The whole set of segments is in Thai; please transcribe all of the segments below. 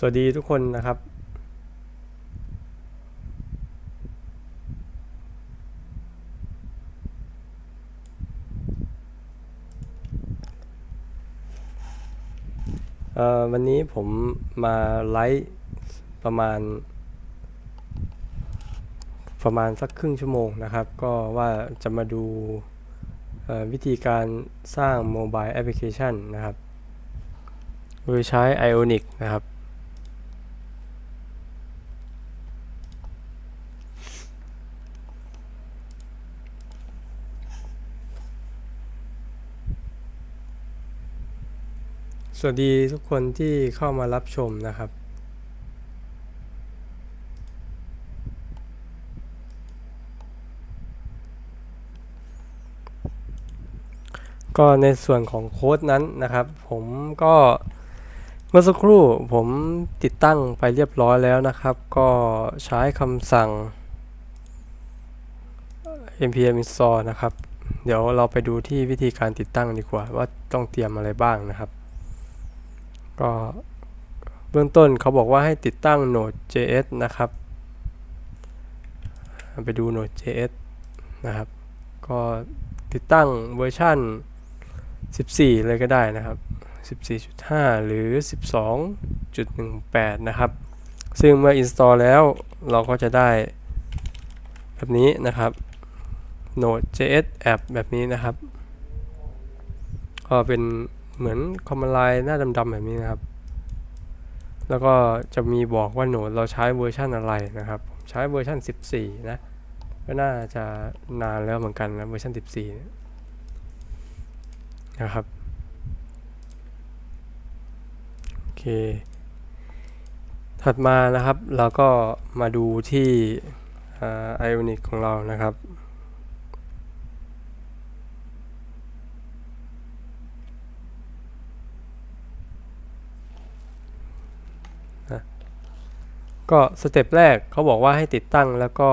สวัสดีทุกคนนะครับเอ่อวันนี้ผมมาไลฟ์ประมาณ ประมาณสักครึ่งชั่วโมงนะครับ ก็ว่าจะมาดูวิธีการสร้างโมบายแอปพลิเคชันนะครับโดยใช้ Ionic นะครับ สวัสดีทุกคนที่เข้ามารับชมนะครับ ก็ในส่วนของโค้ดนั้นนะครับ ผมก็เมื่อสักครู่ผมติดตั้งไปเรียบร้อยแล้วนะครับ ก็ใช้คำสั่ง npm install นะครับ เดี๋ยวเราไปดูที่วิธีการติดตั้งดีกว่า ว่าต้องเตรียมอะไรบ้างนะครับ ก็เบื้องต้นเขาบอกว่าให้ติดตั้ง Node.js นะครับ ไปดู Node.js นะครับ ก็ติดตั้งเวอร์ชัน14 เลยก็ได้นะครับ 14.5 หรือ 12.18 นะครับ ซึ่งเมื่อ install แล้วเราก็จะได้แบบนี้นะครับ Node.js app แบบนี้นะครับ ก็เป็น เหมือนคอมมานด์ไลน์หน้าดำๆแบบนี้นะครับ แล้วก็จะมีบอกว่าโหนดเราใช้เวอร์ชันอะไรนะครับผมใช้เวอร์ชัน 14 นะ ก็น่าจะนานแล้วเหมือนกันนะเวอร์ชัน 14 นะครับ โอเค ถัดมานะครับเราก็มาดูที่ไอออนิกของเรานะครับ ก็สเต็ปแรกเขาบอกว่าให้ติดตั้งแล้วก็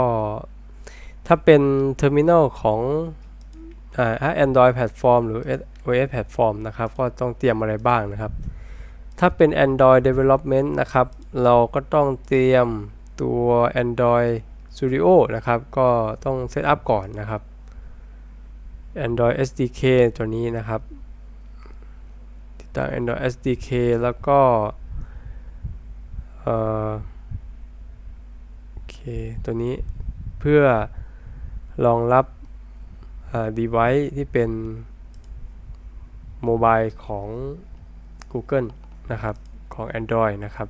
ถ้าเป็นเทอร์มินอลของอ่า Android แพลตฟอร์มหรือ OS แพลตฟอร์มนะครับ ก็ต้องเตรียมอะไรบ้างนะครับ ถ้าเป็น Android Development นะครับ เราก็ต้องเตรียมตัว Android Studio นะครับ ก็ต้องเซตอัพก่อนนะครับ Android SDK ตัวนี้นะครับ ติดตั้ง Android SDK แล้วก็เอ่อ ตัวนี้เพื่อรองรับ device ที่เป็นโมบายของ Google นะครับ ของ Android นะครับ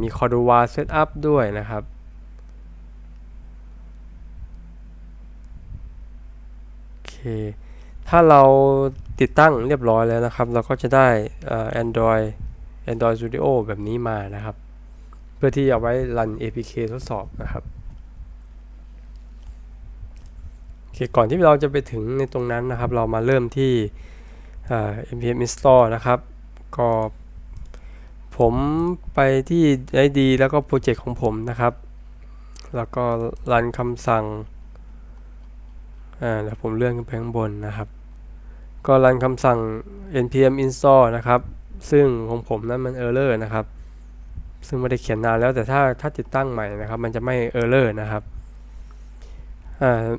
มี Cordova Setup ด้วยนะครับ โอเค ถ้าเราติดตั้งเรียบร้อยแล้วนะครับ เราก็จะได้ Android Android Studio แบบนี้มานะครับ เพื่อที่เอาไว้รัน APK ทดสอบนะครับโอเคก่อนที่เราจะไปถึงในตรงนั้นนะครับ เรามาเริ่มที่ npm install นะครับก็ผมไปที่ ID แล้วก็โปรเจกต์ของผมนะครับ แล้วก็รันคำสั่งอ่าแล้วผมเลื่อนขึ้นไปข้างบนนะครับ ก็รันคำสั่ง npm install นะครับ ซึ่งของผมนั้นมัน error นะครับ ซึ่งไม่ได้เขียนนานแล้วแต่ถ้าถ้าติดตั้งใหม่นะครับ มันจะไม่ error นะครับ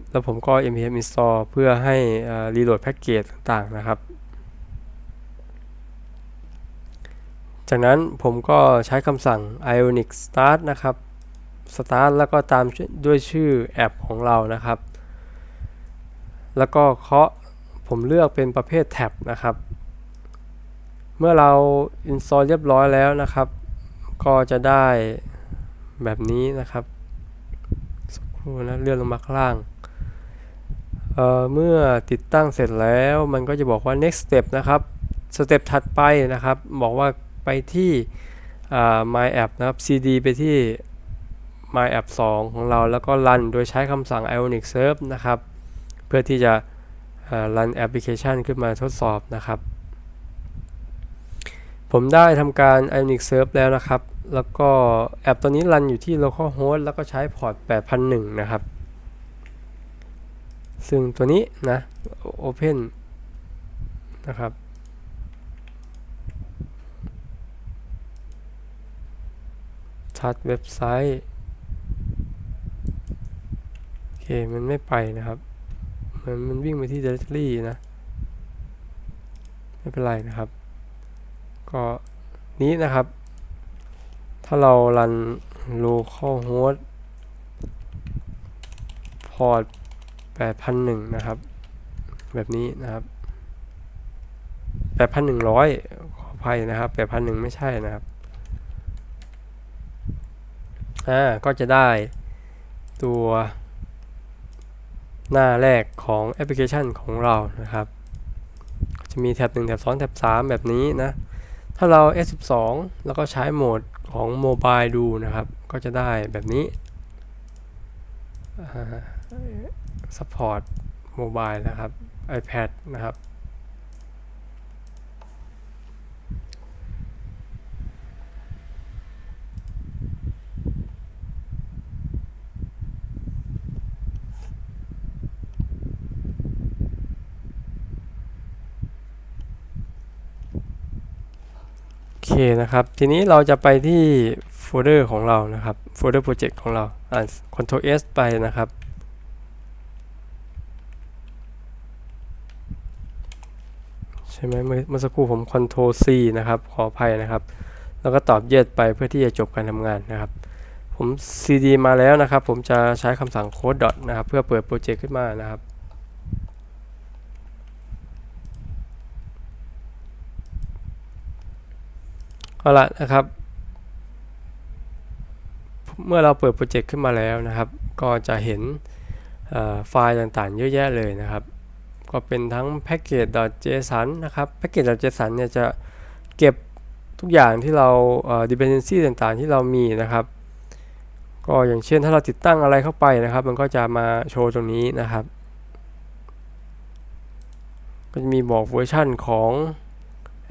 แล้วผมก็ npm install เพื่อให้อ่า reload package ต่างๆนะครับ จากนั้นผมก็ใช้คำสั่ง ionic start นะครับ start แล้วก็ตามด้วยชื่อแอปของเรานะครับ แล้วก็เคาะผมเลือกเป็นประเภทแท็บนะครับ เมื่อเรา install เรียบร้อยแล้วนะครับ ก็จะได้แบบนี้นะครับ สักครู่นะเลื่อนลงมาข้างล่างเเมื่อติดตั้งเสร็จแล้วมันก็จะบอกว่า next step นะครับสเต็ปถัดไปนะครับ บอกว่าไปที่ my app นะครับ cd ไปที่ my app 2 ของเราแล้วก็รันโดยใช้คำสั่ง ionic serve นะครับ เพื่อที่จะรันแอปพลิเคชันขึ้นมาทดสอบนะครับ ผมได้ทำการ ionic serve แล้วนะครับ แล้วก็แอปตัวนี้รันอยู่ที่ localhost แล้วก็ใช้พอร์ต 8001 นะครับ ซึ่งตัวนี้นะ open นะครับ start เว็บไซต์ โอเค มันไม่ไปนะครับมันมันวิ่งไปที่ directory นะ ไม่เป็นไรนะครับ ก็นี้นะครับ ถ้าเรารัน localhost port 8001 นะครับ แบบนี้นะครับ 8,100 ขออภัยนะครับ8,100ไม่ใช่นะครับ อ่า ก็จะได้ตัวหน้าแรกของแอปพลิเคชันของเรานะครับ จะมีแท็บ1แท็บ2แท็บ3 แบบนี้นะ ถ้าเรา S12 แล้วก็ใช้โหมดของโมบายดูนะครับ ก็จะได้แบบนี้ support โมบายนะครับ iPad นะครับ นะครับ ทีนี้เราจะไปที่โฟลเดอร์ของเรานะครับโฟลเดอร์โปรเจกต์ของเราอ่า Ctrl S ไปนะครับ ใช่ไหมเมื่อสักครู่ผม Ctrl C นะครับขออภัยนะครับ แล้วก็ตอบ Yes ไปเพื่อที่จะจบการทำงานนะครับ ผม CD มาแล้วนะครับ ผมจะใช้คำสั่ง code dot นะครับ เพื่อเปิดโปรเจกต์ขึ้นมานะครับ เอาละนะครับ เมื่อเราเปิดโปรเจกต์ขึ้นมาแล้วนะครับ ก็จะเห็นไฟล์ต่างๆ เยอะแยะเลยนะครับ ก็เป็นทั้ง package.json นะครับ package.json เนี่ยจะเก็บทุกอย่างที่เรา dependency ต่างๆ ที่เรามีนะครับ ก็อย่างเช่นถ้าเราติดตั้งอะไรเข้าไปนะครับ มันก็จะมาโชว์ตรงนี้นะครับ ก็จะมีบอกเวอร์ชันของ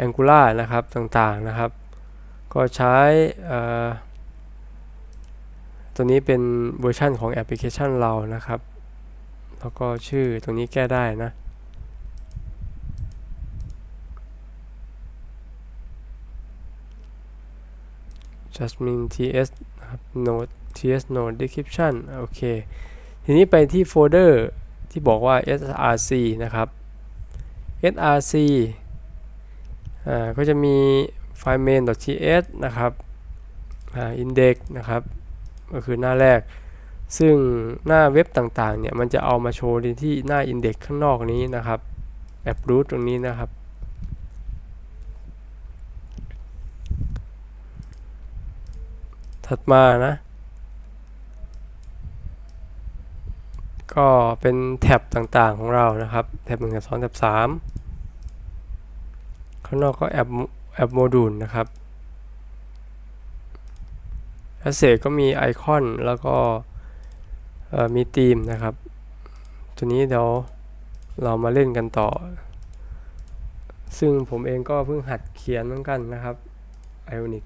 Angular นะครับต่างๆนะครับ ก็ใช้ตัวนี้เป็นเวอร์ชันของแอปพลิเคชันเรานะครับ แล้วก็ชื่อตรงนี้แก้ได้นะ Jasmine TS นะครับ Node TS Node Description โอเค ทีนี้ไปที่โฟลเดอร์ที่บอกว่า src นะครับ src อ่าก็จะมี ไฟล์ main.ts นะครับอ่า index นะครับ ก็คือหน้าแรก ซึ่งหน้าเว็บต่างๆ เนี่ย มันจะเอามาโชว์ในที่หน้า index ข้างนอกนี้นะครับแอป root ตรงนี้นะครับถัดมานะ ก็เป็นแท็บต่างๆของเรานะครับ แท็บ1แท็บ2แท็บ3ข้างนอกก็แอป แอปโมดูลนะครับแอสเซก็มีไอคอนแล้วก็มีธีมนะครับ ตัวนี้เดี๋ยวเรามาเล่นกันต่อ ซึ่งผมเองก็เพิ่งหัดเขียนเหมือนกันนะครับ Ionic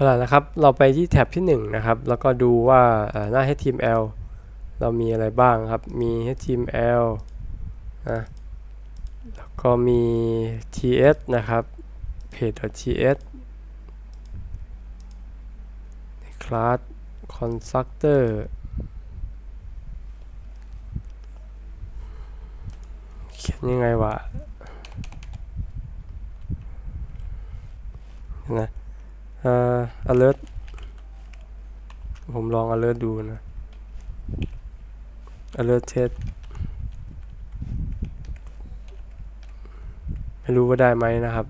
เอาล่ะนะครับ เราไปที่แท็บที่1นะครับ แล้วก็ดูว่าหน้า HTML เรามีอะไรบ้างครับ มี HTML นะแล้วก็มี TS นะครับ page.ts class constructor เขียนยังไงวะนะ alert ผมลอง alert ดูนะ alert test ไม่รู้ว่าได้ไหมนะครับ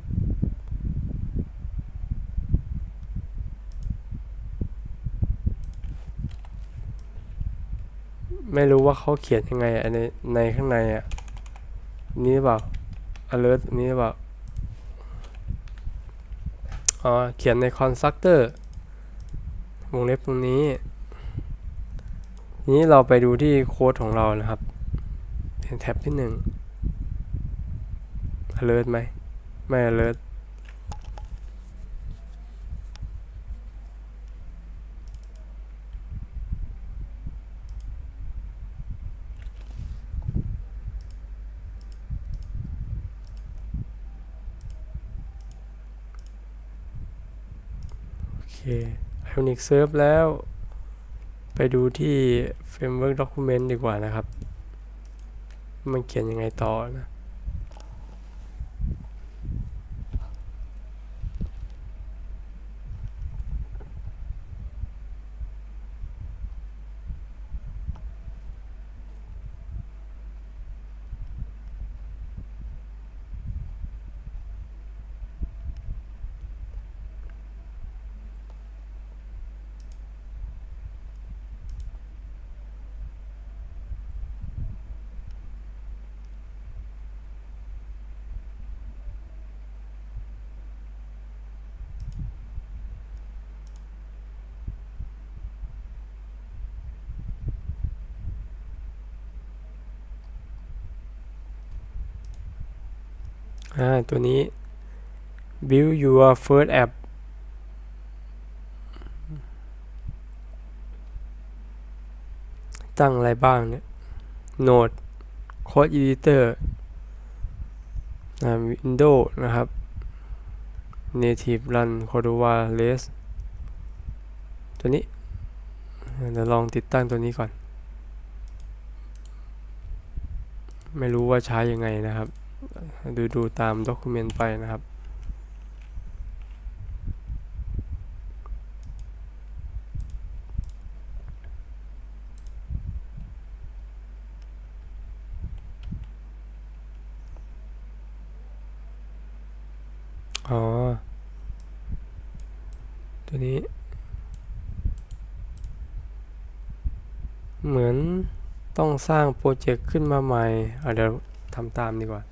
ไม่รู้ว่าเขาเขียนยังไงในในข้างในอะ นี้เปล่า alert นี้เปล่า อ๋อเขียนใน constructor วงเล็บตรงนี้นี้เราไปดูที่โค้ดของเรานะครับเป็นแท็บที่หนึ่ง alert ไหม ไม่ alert Linux Serve แล้ว ไปดูที่ Framework Document ดีกว่านะครับ มันเขียนยังไงต่อนะ อ่าตัวนี้ build your first app ตั้งอะไรบ้างเนี่ย Node Code Editor Windows นะครับ Native Run Cordova REST ตัวนี้เดี๋ยวลองติดตั้งตัวนี้ก่อน ไม่รู้ว่าใช้ยังไงนะครับ ดูดูตามด็อกิเมนต์ไปนะครับอ๋อ ตัวนี้ เหมือนต้องสร้างโปรเจกต์ขึ้นมาใหม่อะเดี๋ยวทำตามดีกว่า